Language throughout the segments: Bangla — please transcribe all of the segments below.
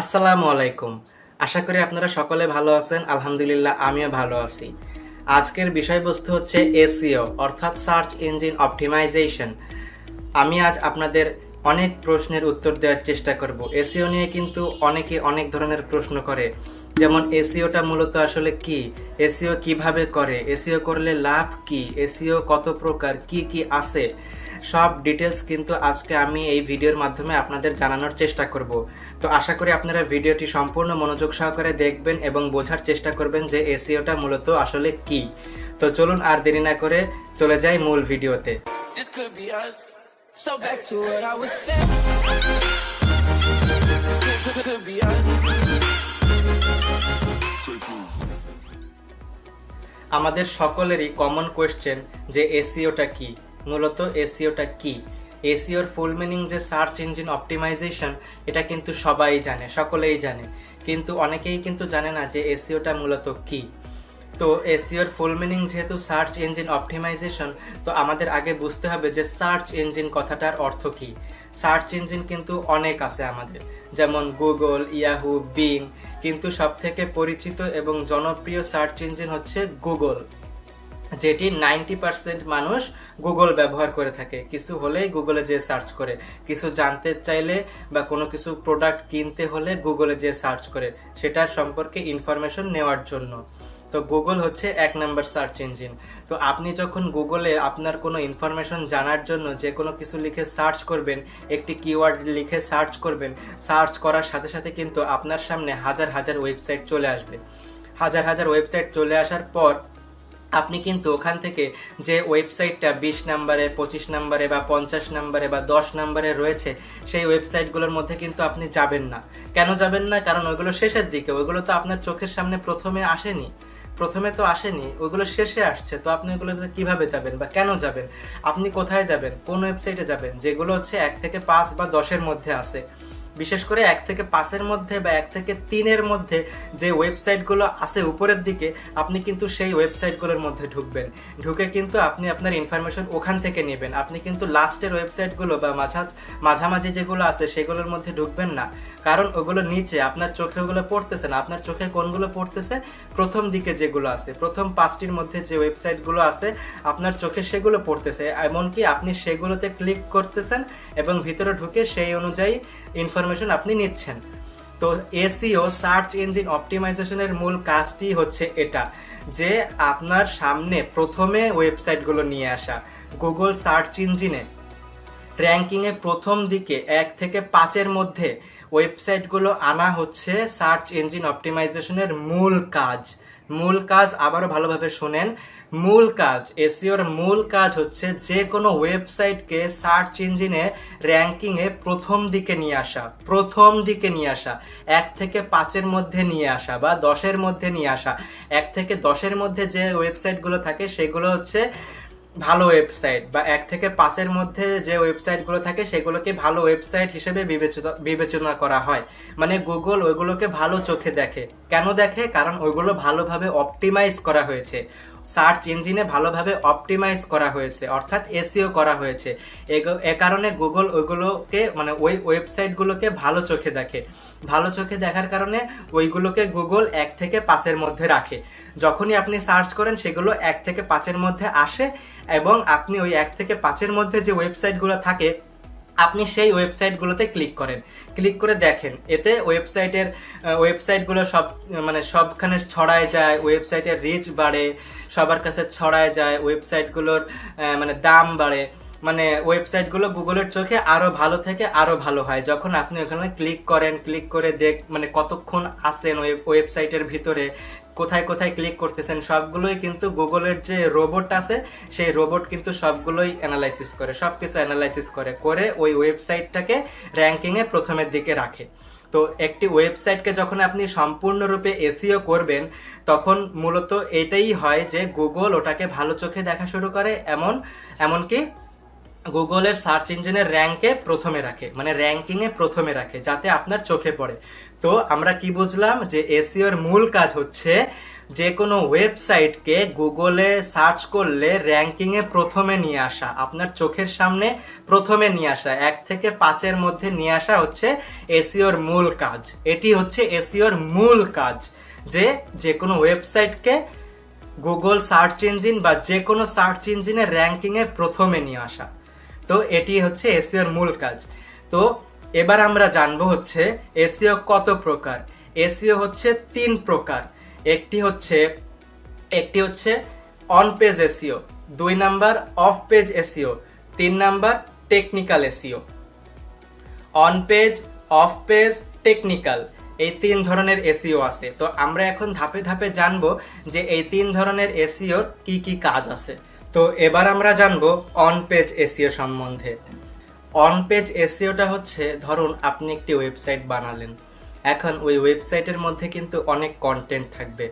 আসসালামু আলাইকুম। আশা করি আপনারা সকলে ভালো আছেন। আলহামদুলিল্লাহ, আমিও ভালো আছি। আজকের বিষয়বস্তু হচ্ছে এসিও অর্থাৎ সার্চ ইঞ্জিন অপটিমাইজেশন। আমি আজ আপনাদের অনেক প্রশ্নের উত্তর দেওয়ার চেষ্টা করব। এসিও নিয়ে কিন্তু অনেকে অনেক ধরনের প্রশ্ন করে। যেমন এসিওটা মূলত আসলে কি? এসিও কীভাবে করে? এসিও করলে লাভ কি? এসিও কত প্রকার? কি কি আছে? সব ডিটেলস কিন্তু আজকে আমি এই ভিডিওর মাধ্যমে আপনাদের জানানোর চেষ্টা করব। তো আশা করি আপনারা ভিডিওটি সম্পূর্ণ মনোযোগ সহকারে দেখবেন এবং বোঝার চেষ্টা করবেন যে এসিওটা মূলত আসলে কি। তো চলুন আর দেরি না করে চলে যাই মূল ভিডিওতে. So back to what I was saying. আমাদের সকলেরই কমন কোয়েশ্চেন যে এসিওটা কি? মূলত এসিওটা কি? এসিওর ফুল মিনিং যে সার্চ ইঞ্জিন অপটিমাইজেশন এটা কিন্তু সবাই জানে, সকলেই জানে। কিন্তু অনেকেই কিন্তু জানে না যে এসিওটা মূলত কি। তো এসিওর ফুল মিনিং যেহেতু সার্চ ইঞ্জিন অপটিমাইজেশন তো আমাদের আগে বুঝতে হবে যে সার্চ ইঞ্জিন কথাটার অর্থ কি। সার্চ ইঞ্জিন কিন্তু অনেক আছে আমাদের। যেমন গুগল ইয়াহু বিং কিন্তু সবথেকে পরিচিত এবং জনপ্রিয় সার্চ ইঞ্জিন হচ্ছে গুগল, যেটি নাইনটি পার্সেন্ট মানুষ গুগল ব্যবহার করে থাকে। কিছু হলেই গুগলে যে সার্চ করে। কিছু জানতে চাইলে বা কোনো কিছু প্রোডাক্ট কিনতে হলে গুগলে যে সার্চ করে। সেটার সম্পর্কে ইনফরমেশন নেওয়ার জন্য। তো গুগল হচ্ছে এক নাম্বার সার্চ ইঞ্জিন তো আপনি যখন গুগলে আপনার কোনো ইনফরমেশন জানার জন্য যে কোনো কিছু লিখে সার্চ করবেন, একটি কিওয়ার্ড লিখে সার্চ করবেন সার্চ করার সাথে সাথে কিন্তু আপনার সামনে হাজার হাজার ওয়েবসাইট চলে আসবে। হাজার হাজার ওয়েবসাইট চলে আসার পর আপনি কিন্তু ওখান থেকে যে ওয়েবসাইটটা বিশ নাম্বারে পঁচিশ নাম্বারে বা পঞ্চাশ নাম্বারে বা দশ নাম্বারে রয়েছে, সেই ওয়েবসাইটগুলোর মধ্যে কিন্তু আপনি যাবেন না। কেন যাবেন না? কারণ ওইগুলো শেষের দিকে, ওইগুলো তো আপনার চোখের সামনে প্রথমে আসেনি। প্রথমে তো আসেনি ওইগুলো শেষে আসছে, তো আপনি ওইগুলোতে কীভাবে যাবেন বা কেন যাবেন? আপনি কোথায় যাবেন? কোন ওয়েবসাইটে যাবেন? যেগুলো হচ্ছে এক থেকে পাঁচ বা দশের মধ্যে আছে। বিশেষ করে এক থেকে পাঁচের মধ্যে বা এক থেকে তিনের মধ্যে যে ওয়েবসাইটগুলো আছে উপরের দিকে, আপনি কিন্তু সেই ওয়েবসাইটগুলোর মধ্যে ঢুকবেন। ঢুকে কিন্তু আপনি আপনার ইনফরমেশন ওখান থেকে নেবেন। আপনি কিন্তু লাস্টের ওয়েবসাইটগুলো বা মাঝা মাঝামাঝি যেগুলো আছে সেগুলোর মধ্যে ঢুকবেন না। কারণ ওগুলো নিচে, আপনার চোখে ওগুলো পড়তেছে না। আপনার চোখে কোনগুলো পড়তেছে? প্রথম দিকে যেগুলো আছে। প্রথম পাঁচটির মধ্যে যে ওয়েবসাইটগুলো আছে, আপনার চোখে সেগুলো পড়তেছে। এমনকি আপনি সেগুলোতে ক্লিক করতেছেন এবং ভিতরে ঢুকে সেই অনুযায়ী ইনফরমেশন আপনি নিচ্ছেন। তো এসিও সার্চ ইঞ্জিন অপটিমাইজেশনের মূল কাজটি হচ্ছে এটা, যে আপনার সামনে প্রথমে ওয়েবসাইটগুলো নিয়ে আসা, গুগল সার্চ ইঞ্জিনে। র্যাঙ্কিংয়ে প্রথম দিকে এক থেকে পাঁচের মধ্যে ওয়েবসাইটগুলো আনা হচ্ছে সার্চ ইঞ্জিন অপটিমাইজেশনের মূল কাজ। মূল কাজ আবারও ভালোভাবে শোনেন মূল কাজ এসিওর মূল কাজ হচ্ছে যে কোনো ওয়েবসাইটকে সার্চ ইঞ্জিনে র্যাঙ্কিংয়ে প্রথম দিকে নিয়ে আসা, প্রথম দিকে নিয়ে আসা, এক থেকে পাঁচের মধ্যে নিয়ে আসা বা দশের মধ্যে নিয়ে আসা। এক থেকে দশের মধ্যে যে ওয়েবসাইটগুলো থাকে সেগুলো হচ্ছে ভালো ওয়েবসাইট বা এক থেকে পাঁচের মধ্যে যে ওয়েবসাইটগুলো থাকে সেগুলোকে ভালো ওয়েবসাইট হিসেবে বিবেচিত- বিবেচনা করা হয়। মানে গুগল ওইগুলোকে ভালো চোখে দেখে। কেন দেখে? কারণ ওইগুলো ভালোভাবে অপটিমাইজ করা হয়েছে। সার্চ ইঞ্জিনে ভালোভাবে অপটিমাইজ করা হয়েছে, অর্থাৎ এসিও করা হয়েছে। এ কারণে গুগল ওইগুলোকে মানে ওই ওয়েবসাইটগুলোকে ভালো চোখে দেখে। ভালো চোখে দেখার কারণে ওইগুলোকে গুগল এক থেকে পাঁচের মধ্যে রাখে। যখনই আপনি সার্চ করেন, সেগুলো এক থেকে পাঁচের মধ্যে আসে এবং আপনি ওই এক থেকে পাঁচের মধ্যে যে ওয়েবসাইটগুলো থাকে আপনি সেই ওয়েবসাইটগুলোতে ক্লিক করেন। ক্লিক করে দেখেন, এতে ওয়েবসাইটের ওয়েবসাইটগুলো সব মানে সবখানে ছড়ায় যায় ওয়েবসাইটের রিচ বাড়ে, সবার কাছে ছড়ায় যায় ওয়েবসাইটগুলোর মানে দাম বাড়ে। মানে ওয়েবসাইটগুলো গুগলের চোখে আরও ভালো থেকে আরও ভালো হয়। যখন আপনি ওখানে ক্লিক করেন ক্লিক করে দেখ মানে কতক্ষণ আসেন ওয়েব ওয়েবসাইটের ভিতরে, কোথায় কোথায় ক্লিক করতেছেন, সবগুলোই কিন্তু গুগলের যে রোবট আছে, সেই রোবট কিন্তু সবগুলোই অ্যানালাইসিস করে, সবকিছু অ্যানালাইসিস করে করে ওই ওয়েবসাইটটাকে র্যাঙ্কিংয়ে প্রথমের দিকে রাখে। তো একটি ওয়েবসাইটকে যখন আপনি সম্পূর্ণরূপে এসিও করবেন, তখন মূলত এটাই হয় যে গুগল ওটাকে ভালো চোখে দেখা শুরু করে, এমন, এমনকি গুগলের সার্চ ইঞ্জিনের র্যাঙ্কে প্রথমে রাখে মানে র্যাঙ্কিংয়ে প্রথমে রাখে, যাতে আপনার চোখে পড়ে। তো আমরা কি বুঝলাম যে এসিওর মূল কাজ হচ্ছে যে কোনো ওয়েবসাইটকে গুগলে সার্চ করলে র্যাঙ্কিংয়ে প্রথমে নিয়ে আসা, আপনার চোখের সামনে প্রথমে নিয়ে আসা, এক থেকে পাঁচের মধ্যে নিয়ে আসা হচ্ছে এসিওর মূল কাজ। এটি হচ্ছে এসিওর মূল কাজ, যে যে কোনো ওয়েবসাইটকে গুগল সার্চ ইঞ্জিন বা যে কোনো সার্চ ইঞ্জিনের র্যাঙ্কিংয়ে প্রথমে নিয়ে আসা। তো এটি হচ্ছে এসিওর মূল কাজ। তো এবার আমরা জানব হচ্ছে এসিও কত প্রকার? এসিও হচ্ছে তিন প্রকার। একটি হচ্ছে একটি হচ্ছে অন পেজ এসিও, দুই নাম্বার অফ পেজ এসিও, তিন number technical SEO. On page off page technical এই তিন ধরনের এসিও আছে। তো আমরা এখন ধাপে ধাপে জানব যে এই তিন ধরনের এসিওর কি কি কাজ আছে। তো এবার আমরা জানব অন পেজ এসিও সম্বন্ধে। অন পেজ এসিওটা হচ্ছে, ধরুন আপনি একটি ওয়েবসাইট বানালেন। এখন ওই ওয়েবসাইটের মধ্যে কিন্তু অনেক কন্টেন্ট থাকবে।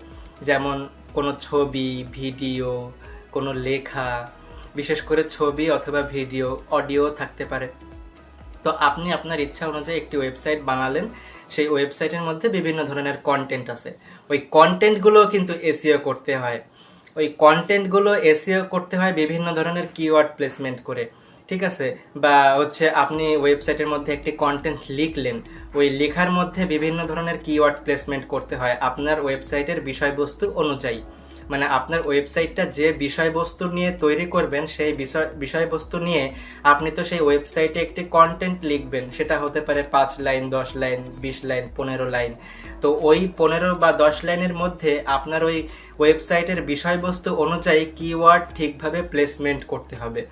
যেমন কোনো ছবি ভিডিও কোনো লেখা, বিশেষ করে ছবি অথবা ভিডিও অডিও থাকতে পারে। তো আপনি আপনার ইচ্ছা অনুযায়ী একটি ওয়েবসাইট বানালেন, সেই ওয়েবসাইটের মধ্যে বিভিন্ন ধরনের কন্টেন্ট আছে। ওই কন্টেন্টগুলো কিন্তু এসিও করতে হয়। ওই কন্টেন্টগুলো এসিও করতে হয় বিভিন্ন ধরনের কিওয়ার্ড প্লেসমেন্ট করে, ঠিক আছে? বা হচ্ছে আপনি ওয়েবসাইটের মধ্যে একটি কন্টেন্ট লিখলেন, ওই লেখার মধ্যে বিভিন্ন ধরনের কিওয়ার্ড প্লেসমেন্ট করতে হয় আপনার ওয়েবসাইটের বিষয়বস্তু অনুযায়ী। মানে আপনার ওয়েবসাইটটা যে বিষয়বস্তু নিয়ে তৈরি করবেন, সেই বিষয়, বিষয়বস্তু নিয়ে আপনি তো সেই ওয়েবসাইটে একটি কন্টেন্ট লিখবেন। সেটা হতে পারে পাঁচ লাইন, দশ লাইন, বিশ লাইন, পনেরো লাইন। তো ওই পনেরো বা দশ লাইনের মধ্যে আপনার ওই ওয়েবসাইটের বিষয়বস্তু অনুযায়ী কিওয়ার্ড ঠিকভাবে প্লেসমেন্ট করতে হবে।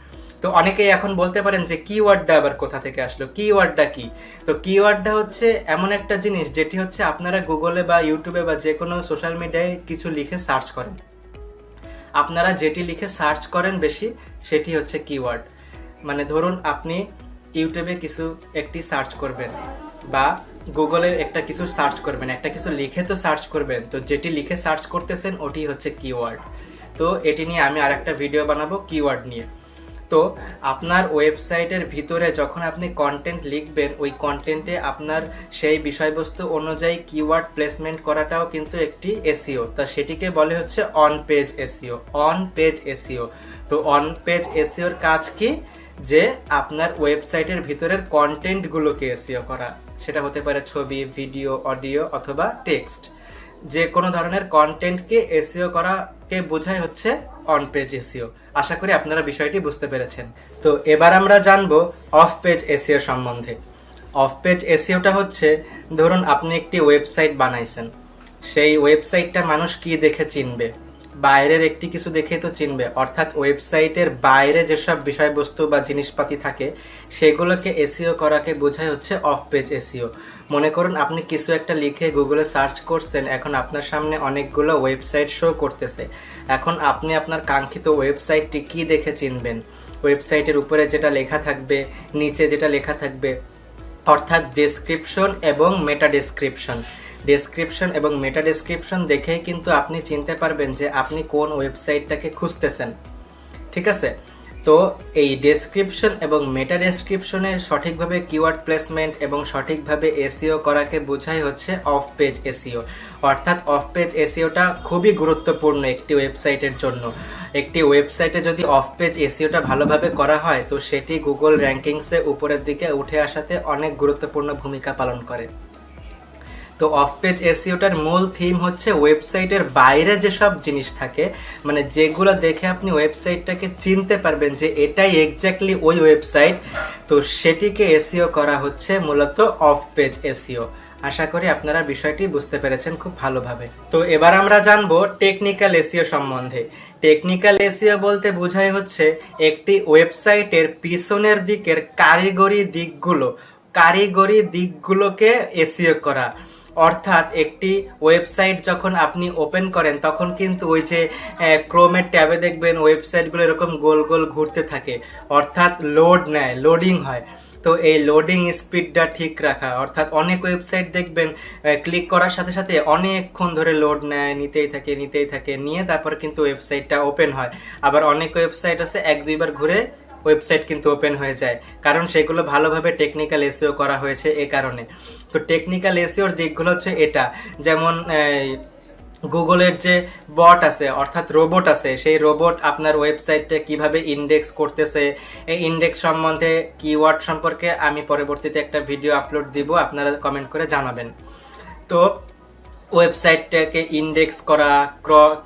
তো অনেকেই এখন বলতে পারেন যে কিওয়ার্ডটা আবার কোথা থেকে আসলো কিওয়ার্ডটা কি? তো কিওয়ার্ডটা হচ্ছে এমন একটা জিনিস যেটি হচ্ছে আপনারা গুগলে বা ইউটিউবে বা যে কোনো সোশ্যাল মিডিয়ায় কিছু লিখে সার্চ করেন। আপনারা যেটি লিখে সার্চ করেন বেশি, সেটি হচ্ছে কিওয়ার্ড মানে ধরুন আপনি ইউটিউবে কিছু একটি সার্চ করবেন বা গুগলে একটা কিছু সার্চ করবেন, একটা কিছু লিখে তো সার্চ করবেন, তো যেটি লিখে সার্চ করতেছেন ওটি হচ্ছে কিওয়ার্ড তো এটি নিয়ে আমি আরেকটা ভিডিও বানাবো কিওয়ার্ড নিয়ে। তো আপনার ওয়েবসাইটের ভিতরে যখন আপনি কন্টেন্ট লিখবেন, ওই কন্টেন্টে আপনার সেই বিষয়বস্তু অনুযায়ী কিওয়ার্ড প্লেসমেন্ট করাটাও কিন্তু একটি এসিও তা সেটিকে বলে হচ্ছে on page SEO on page SEO তো অন পেজ এসিওর কাজ কি? যে আপনার ওয়েবসাইটের ভিতরের কন্টেন্টগুলোকে এসিও করা। সেটা হতে পারে ছবি ভিডিও অডিও অথবা টেক্সট যে কোনো ধরনের কন্টেন্টকে এসিও করাকে বোঝায় হচ্ছে অন পেজ এসিও আশা করি আপনারা বিষয়টি বুঝতে পেরেছেন। তো এবার আমরা জানব অফ পেজ এসিও সম্বন্ধে। অফ পেজ এসিওটা হচ্ছে, ধরুন আপনি একটি ওয়েবসাইট বানাইছেন। সেই ওয়েবসাইটটা মানুষ কি দেখে চিনবে? বাইরের একটি কিছু দেখে তো চিনবে। অর্থাৎ ওয়েবসাইটের বাইরে যেসব বিষয়বস্তু বা জিনিসপাতি থাকে, সেগুলোকে এসিও করাকে বোঝায় হচ্ছে অফ পেজ এসিও মনে করুন, আপনি কিছু একটা লিখে গুগলে সার্চ করছেন, এখন আপনার সামনে অনেকগুলো ওয়েবসাইট শো করতেছে। এখন আপনি আপনার কাঙ্ক্ষিত ওয়েবসাইটটি কি দেখে চিনবেন? ওয়েবসাইটের উপরে যেটা লেখা থাকবে, নিচে যেটা লেখা থাকবে, অর্থাৎ ডেসক্রিপশন এবং মেটা ডেসক্রিপশন ডেসক্রিপশন এবং মেটা ডেসক্রিপশন দেখেই কিন্তু আপনি চিনতে পারবেন যে আপনি কোন ওয়েবসাইটটাকে খুঁজতেছেন। ঠিক আছে? তো এই ডেসক্রিপশন এবং মেটা ডেসক্রিপশনে সঠিকভাবে কিওয়ার্ড প্লেসমেন্ট এবং সঠিকভাবে এসিও করাকে বোঝাই হচ্ছে অফ পেজ এসিও অর্থাৎ অফ পেজ এসিওটা খুবই গুরুত্বপূর্ণ একটি ওয়েবসাইটের জন্য। একটি ওয়েবসাইটে যদি অফ পেজ এসিওটা ভালোভাবে করা হয়, তো সেটি গুগল র্যাঙ্কিংসে উপরের দিকে উঠে আসাতে অনেক গুরুত্বপূর্ণ ভূমিকা পালন করে। তো অফ পেজ এসিওটার মূল থিম হচ্ছে ওয়েবসাইটের বাইরে যেসব জিনিস থাকে মানে যেগুলো দেখে আপনি ওয়েবসাইটটাকে চিনতে পারবেন যে এটাই এক্স্যাক্টলি ওই ওয়েবসাইট তো সেটিকে এসিও করা হচ্ছে মূলত অফ পেজ এসিও আশা করি আপনারা বিষয়টি বুঝতে পেরেছেন খুব ভালোভাবে। তো এবার আমরা জানব টেকনিক্যাল এসিও সম্বন্ধে। টেকনিক্যাল এসিও বলতে বোঝাই হচ্ছে একটি ওয়েবসাইটের পিছনের দিকের কারিগরি দিকগুলো, কারিগরি দিকগুলোকে এসিও করা। অর্থাৎ একটি ওয়েবসাইট যখন আপনি ওপেন করেন, তখন কিন্তু ওই যে ক্রোমের ট্যাবে দেখবেন ওয়েবসাইটগুলো এরকম গোল গোল ঘুরতে থাকে। অর্থাৎ লোড নেয় লোডিং হয়। তো এই লোডিং স্পিডটা ঠিক রাখা, অর্থাৎ অনেক ওয়েবসাইট দেখবেন ক্লিক করার সাথে সাথে অনেকক্ষণ ধরে লোড নেয়, নিতেই থাকে নিতেই থাকে, নিয়ে তারপর কিন্তু ওয়েবসাইটটা ওপেন হয়। আবার অনেক ওয়েবসাইট আছে, এক দুইবার ঘুরে ওয়েবসাইট কিন্তু ওপেন হয়ে যায়। কারণ সেগুলো ভালোভাবে টেকনিক্যাল এসিও করা হয়েছে এ কারণে। তো টেকনিক্যাল এসিওর দিকগুলো হচ্ছে এটা। যেমন গুগলের যে বট আছে, অর্থাৎ রোবট আছে, সেই রোবট আপনার ওয়েবসাইটে কীভাবে ইন্ডেক্স করতেছে, এই ইন্ডেক্স সম্বন্ধে কিওয়ার্ড সম্পর্কে আমি পরবর্তীতে একটা ভিডিও আপলোড দিব, আপনারা কমেন্ট করে জানাবেন। তো ওয়েবসাইটটাকে ইন্ডেক্স করা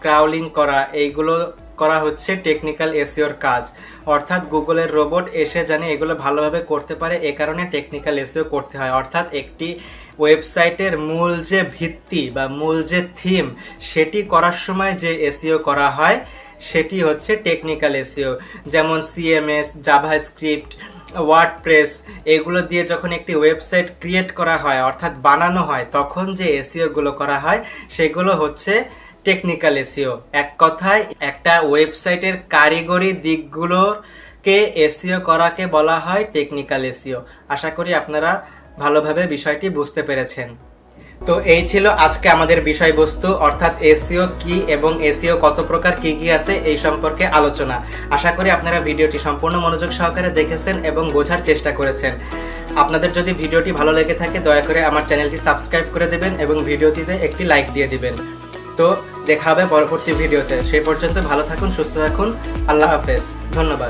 ক্রাউলিং করা, এইগুলো করা হচ্ছে টেকনিক্যাল এসিওর কাজ। অর্থাৎ গুগলের রোবট এসে জানে এগুলো ভালোভাবে করতে পারে, এ কারণে টেকনিক্যাল এসিও করতে হয়। অর্থাৎ একটি ওয়েবসাইটের মূল যে ভিত্তি বা মূল যে থিম সেটি করার সময় যে এসিও করা হয়, সেটি হচ্ছে টেকনিক্যাল এসিও যেমন সিএমএস জাভা স্ক্রিপ্ট ওয়ার্ডপ্রেস এগুলো দিয়ে যখন একটি ওয়েবসাইট ক্রিয়েট করা হয়, অর্থাৎ বানানো হয়, তখন যে এসিওগুলো করা হয়, সেগুলো হচ্ছে টেকনিক্যাল এসিও এক কথায়, একটা ওয়েবসাইটের কারিগরি দিকগুলোকে এসিও করাকে বলা হয় টেকনিক্যাল এসিও আশা করি আপনারা ভালোভাবে বিষয়টি বুঝতে পেরেছেন। তো এই ছিল আজকে আমাদের বিষয়বস্তু, অর্থাৎ এসিও কি এবং এসিও কত প্রকার, কি কি আছে এই সম্পর্কে আলোচনা। আশা করি আপনারা ভিডিওটি সম্পূর্ণ মনোযোগ সহকারে দেখেছেন এবং বোঝার চেষ্টা করেছেন। আপনাদের যদি ভিডিওটি ভালো লেগে থাকে, দয়া করে আমার চ্যানেলটি সাবস্ক্রাইব করে দেবেন এবং ভিডিওটিতে একটি লাইক দিয়ে দিবেন। তো দেখা হবে পরবর্তী ভিডিওতে। সেই পর্যন্ত ভালো থাকুন সুস্থ থাকুন। আল্লাহ হাফেজ। ধন্যবাদ।